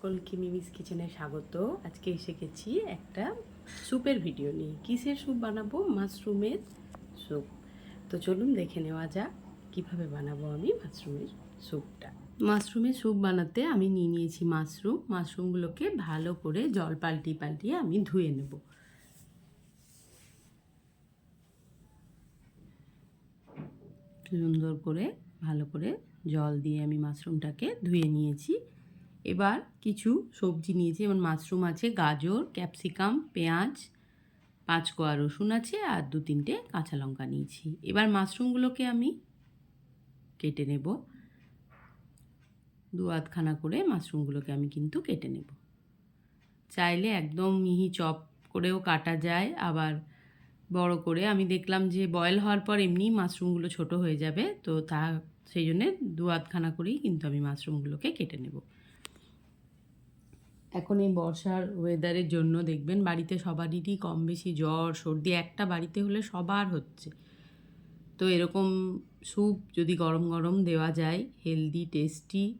সকলকে মিমিস কিচেনে স্বাগত। আজকে এসে গেছি একটা স্যুপের ভিডিও নিয়ে। কিসের স্যুপ বানাবো? মাশরুমের স্যুপ। তো চলুন দেখে নেওয়া যাক কীভাবে বানাবো আমি মাশরুমের স্যুপটা। মাশরুমের স্যুপ বানাতে আমি নিয়ে নিয়েছি মাশরুম। মাশরুমগুলোকে ভালো করে জল পাল্টিয়ে পাল্টিয়ে আমি ধুয়ে নেব। সুন্দর করে, ভালো করে জল দিয়ে আমি মাশরুমটাকে ধুয়ে নিয়েছি। এবার কিছু সবজি নিয়েছি, যেমন মাশরুম আছে, গাজর, ক্যাপসিকাম, পেঁয়াজ, পাঁচ কোয়া রসুন আছে আর দু তিনটে কাঁচা লঙ্কা নিয়েছি। এবার মাশরুমগুলোকে আমি কেটে নেব। দু আধখানা করে মাশরুমগুলোকে আমি কিন্তু কেটে নেব। চাইলে একদম মিহি চপ করেও কাটা যায়, আবার বড় করে আমি দেখলাম যে বয়েল হওয়ার পর এমনি মাশরুমগুলো ছোট হয়ে যাবে, তো তা, সেই জন্যে দু আধখানা করেই কিন্তু আমি মাশরুমগুলোকে কেটে নেব। এখন এই বর্ষার ওয়েদারের জন্য দেখবেন বাড়িতে সবারই কম বেশি জ্বর, সর্দি, একটা বাড়িতে হলে সবার হচ্ছে। তো এরকম স্যুপ যদি গরম গরম দেওয়া যায় হেলদি টেস্টি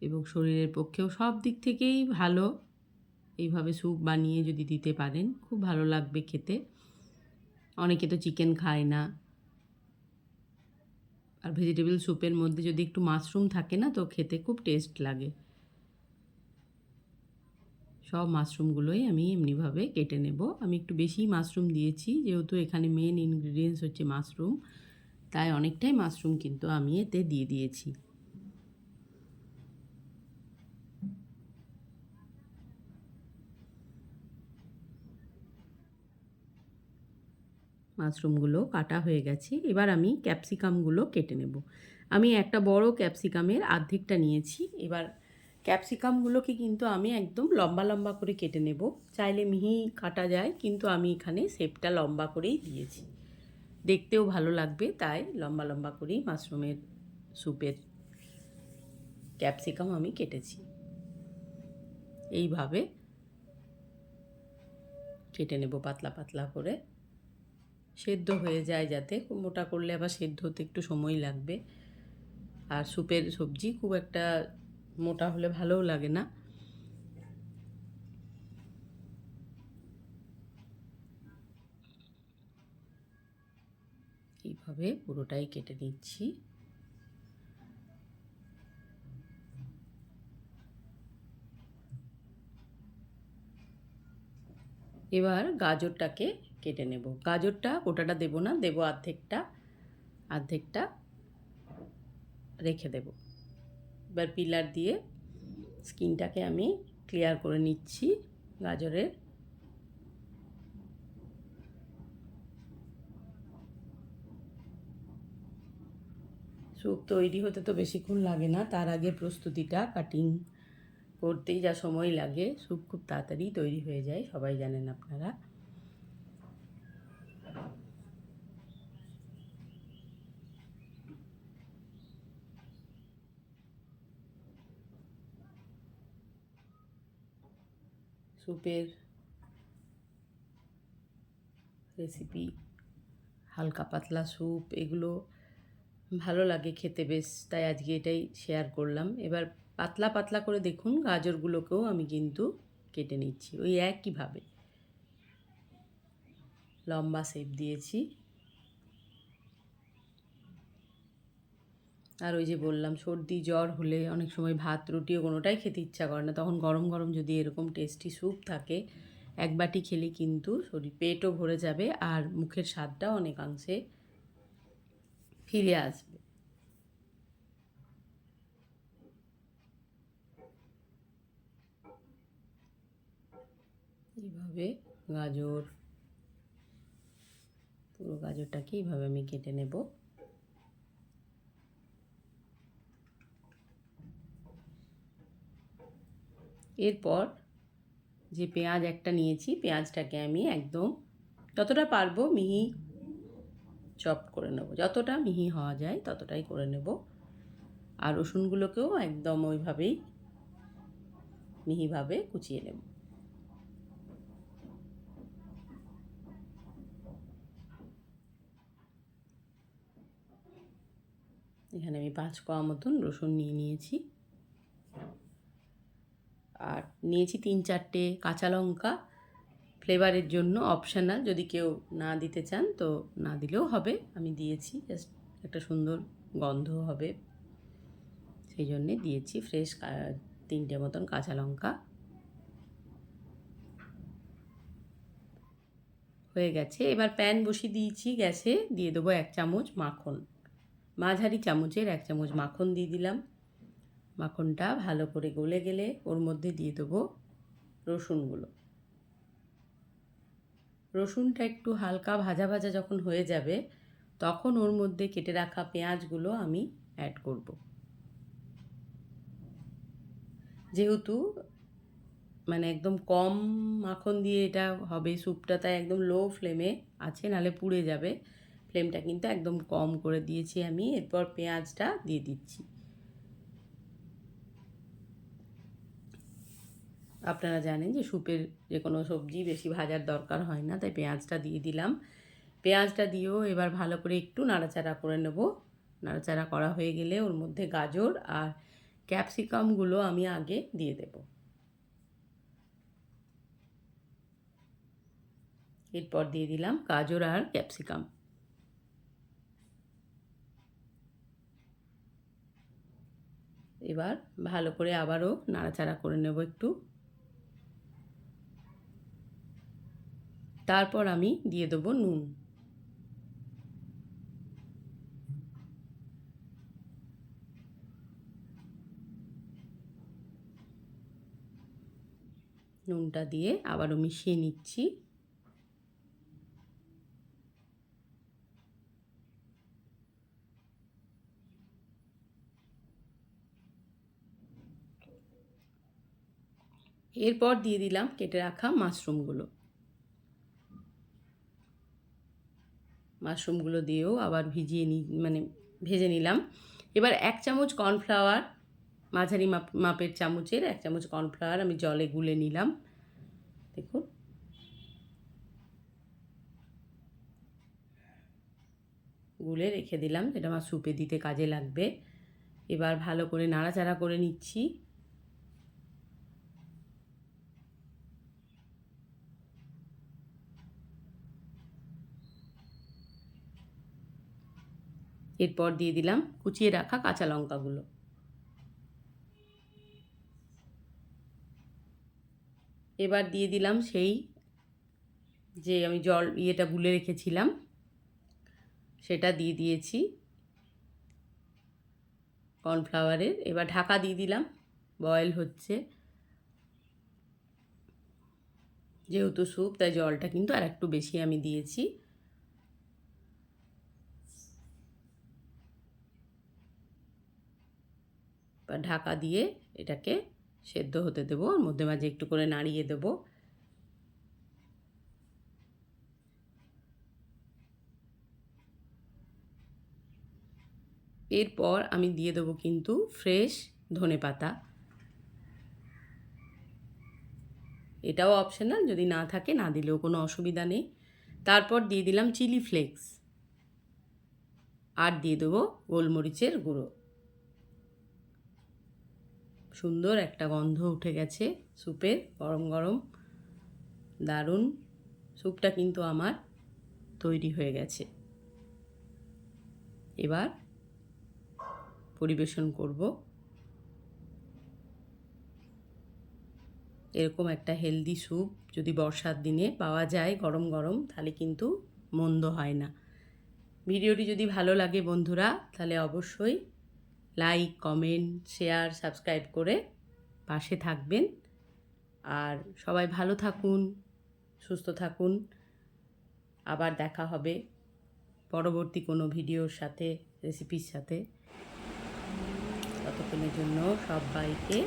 এবং শরীরের পক্ষেও সব দিক থেকেই ভালো, এইভাবে স্যুপ বানিয়ে যদি দিতে পারেন, খুব ভালো লাগবে খেতে। অনেকে তো চিকেন খায় না। আর ভেজিটেবল স্যুপের মধ্যে যদি একটু মাশরুম থাকে না, তো খেতে খুব টেস্ট লাগে। সব মাশরুমগুলোই আমি এমনিভাবে কেটে নেব। আমি একটু বেশি মাশরুম দিয়েছি, যেহেতু এখানে মেন ইনগ্রিডিয়েন্টস হচ্ছে মাশরুম, তাই অনেকটাই মাশরুম কিন্তু আমি এতে দিয়ে দিয়েছি। মাশরুমগুলো কাটা হয়ে গেছে, এবার আমি ক্যাপসিকামগুলো কেটে নেব। আমি একটা বড় ক্যাপসিকামের অর্ধেকটা নিয়েছি, এবার ক্যাপসিকামগুলোকে কিন্তু আমি একদম লম্বা লম্বা করে কেটে নেব। চাইলে মিহি কাটা যায়, কিন্তু আমি এখানে শেপটা লম্বা করেই দিয়েছি। দেখতেও ভালো লাগবে তাই লম্বা লম্বা করেই মাশরুমের স্যুপের ক্যাপসিকাম আমি কেটেছি। এইভাবে কেটে নেব পাতলা পাতলা করে। সেদ্ধ হয়ে যায় যাতে, মোটা করলে আবার সেদ্ধ হতে একটু সময় লাগবে। আর স্যুপের সবজি খুব একটা মোটা হলে ভালোও লাগে না। এইভাবে পুরোটাই কেটে নিচ্ছি। এবার গাজরটাকে কেটে নেব। গাজরটা গোটাটা দেবো না, দেবো অর্ধেকটা অর্ধেকটা রেখে দেব। এবার পিলার দিয়ে স্কিনটাকে আমি ক্লিয়ার করে নিচ্ছি গাজরের। স্যুপ তৈরি হতে তো বেশিক্ষণ লাগে না, তার আগে প্রস্তুতিটা কাটিং করতেই যা সময় লাগে স্যুপ খুব তাড়াতাড়ি তৈরি হয়ে যায়, সবাই জানেন আপনারা। স্যুপের রেসিপি হালকা পাতলা স্যুপ এগুলো ভালো লাগে খেতে বেশ। তাই আজকে এটাই শেয়ার করলাম। এবার পাতলা পাতলা করে দেখুন, গাজরগুলোকেও আমি কিন্তু কেটে নিচ্ছি। ওই একইভাবে লম্বা শেপ দিয়েছি। আর ওই যে বললাম, সর্দি, জ্বর হলে অনেক সময় ভাত, রুটিও কোনোটাই খেতে ইচ্ছা করে না। তখন গরম গরম যদি এরকম টেস্টি স্যুপ থাকে, এক বাটি খেলে কিন্তু শরীর, পেটও ভরে যাবে আর মুখের স্বাদটাও অনেকাংশে ফিরে আসবে। এইভাবে গাজর, পুরো গাজরটাকে এইভাবে আমি কেটে নেব। এরপর যে পেঁয়াজ একটা নিয়েছি, পেঁয়াজটাকে আমি একদম যতটা পারব মিহি চপ করে নেব। যতটা মিহি হওয়া যায় ততটাই করে নেব। আর রসুনগুলোকেও একদম ওইভাবেই মিহিভাবে কুচিয়ে নেব। এখানে আমি পাঁচ কোয়া মতন রসুন নিয়ে নিয়েছি। নিয়েছি তিন চারটে কাঁচা লঙ্কা। ফ্লেভারের জন্য অপশানাল যদি কেউ না দিতে চান তো না দিলেও হবে। আমি দিয়েছি জাস্ট একটা সুন্দর গন্ধ হবে। সেই জন্যে দিয়েছি ফ্রেশ তিনটে মতন কাঁচা লঙ্কা। হয়ে গেছে। এবার প্যান বসিয়ে দিয়েছি গ্যাসে, দিয়ে দেবো এক চামচ মাখন। মাঝারি চামচের এক চামচ মাখন দিয়ে দিলাম। মাখনটা ভালো করে গলে গেলে ওর মধ্যে দিয়ে দেবো রসুনগুলো। রসুনটা একটু হালকা ভাজা ভাজা যখন হয়ে যাবে, তখন ওর মধ্যে কেটে রাখা পেঁয়াজগুলো আমি অ্যাড করব। যেহেতু মানে একদম কম মাখন দিয়ে এটা হবে, স্যুপটা তাই একদম লো ফ্লেমে আছে নালে পুড়ে যাবে। ফ্লেমটা কিন্তু একদম কম করে দিয়েছি আমি, এরপর পেঁয়াজটা দিয়ে দিচ্ছি। আপনারা জানেন যে স্যুপের যে কোনো সবজি বেশি ভাজার দরকার হয় না, তাই পেঁয়াজটা দিয়ে দিলাম। পেঁয়াজটা দিয়েও এবার ভালো করে একটু নাড়াচাড়া করে নেব। নাড়াচাড়া করা হয়ে গেলে ওর মধ্যে গাজর আর ক্যাপসিকামগুলো আমি আগে দিয়ে দেব। এরপর দিয়ে দিলাম গাজর আর ক্যাপসিকাম। এবার ভালো করে আবারও নাড়াচাড়া করে নেব একটু। তারপর আমি দিয়ে দেবো নুন। নুনটা দিয়ে আবারও মিশিয়ে নিচ্ছি। এরপর দিয়ে দিলাম কেটে রাখা মাশরুমগুলো। মাশরুমগুলো দিয়েও আবার ভিজিয়ে নি মানে ভেজে নিলাম। এবার এক চামচ কর্নফ্লাওয়ার, মাঝারি মাপ, মাপের চামচের এক চামচ কর্নফ্লাওয়ার আমি জলে গুলে নিলাম। দেখুন। গুলে রেখে দিলাম, যেটা আমার স্যুপে দিতে কাজে লাগবে। এবার ভালো করে নাড়াচাড়া করে নিচ্ছি। এরপর দিয়ে দিলাম কুচিয়ে রাখা কাঁচা লঙ্কাগুলো। এবার দিয়ে দিলাম সেই যে আমি জল ইয়েটা গুলে রেখেছিলাম, সেটা দিয়ে দিয়েছি কর্নফ্লাওয়ারের। এবার ঢাকা দিয়ে দিলাম, বয়েল হচ্ছে। যেহেতু স্যুপ, তাই জলটা কিন্তু আর একটু বেশি আমি দিয়েছি। বা ঢাকা দিয়ে এটাকে সেদ্ধ হতে দেবো। মধ্যে মাঝে একটু করে নাড়িয়ে দেবো। এরপর আমি দিয়ে দেবো কিন্তু ফ্রেশ ধনে পাতা। এটাও অপশনাল যদি না থাকে না দিলেও কোনো অসুবিধা নেই। তারপর দিয়ে দিলাম চিলি ফ্লেক্স আর দিয়ে দেবো গোলমরিচের গুঁড়ো। সুন্দর একটা গন্ধ উঠে গেছে স্যুপের গরম গরম, দারুণ। স্যুপটা কিন্তু আমার তৈরি হয়ে গেছে। এবার পরিবেশন করব। এরকম একটা হেলদি স্যুপ যদি বর্ষার দিনে পাওয়া যায় গরম গরম, তাহলে কিন্তু মন্দ হয় না। ভিডিওটি যদি ভালো লাগে বন্ধুরা, তাহলে অবশ্যই লাইক কমেন্ট শেয়ার সাবস্ক্রাইব করে পাশে থাকবেন। আর সবাই ভালো থাকুন, সুস্থ থাকুন। আবার দেখা হবে পরবর্তী কোনো ভিডিওর সাথে রেসিপির সাথে। ততক্ষণের জন্য সবাইকে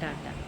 টাটা।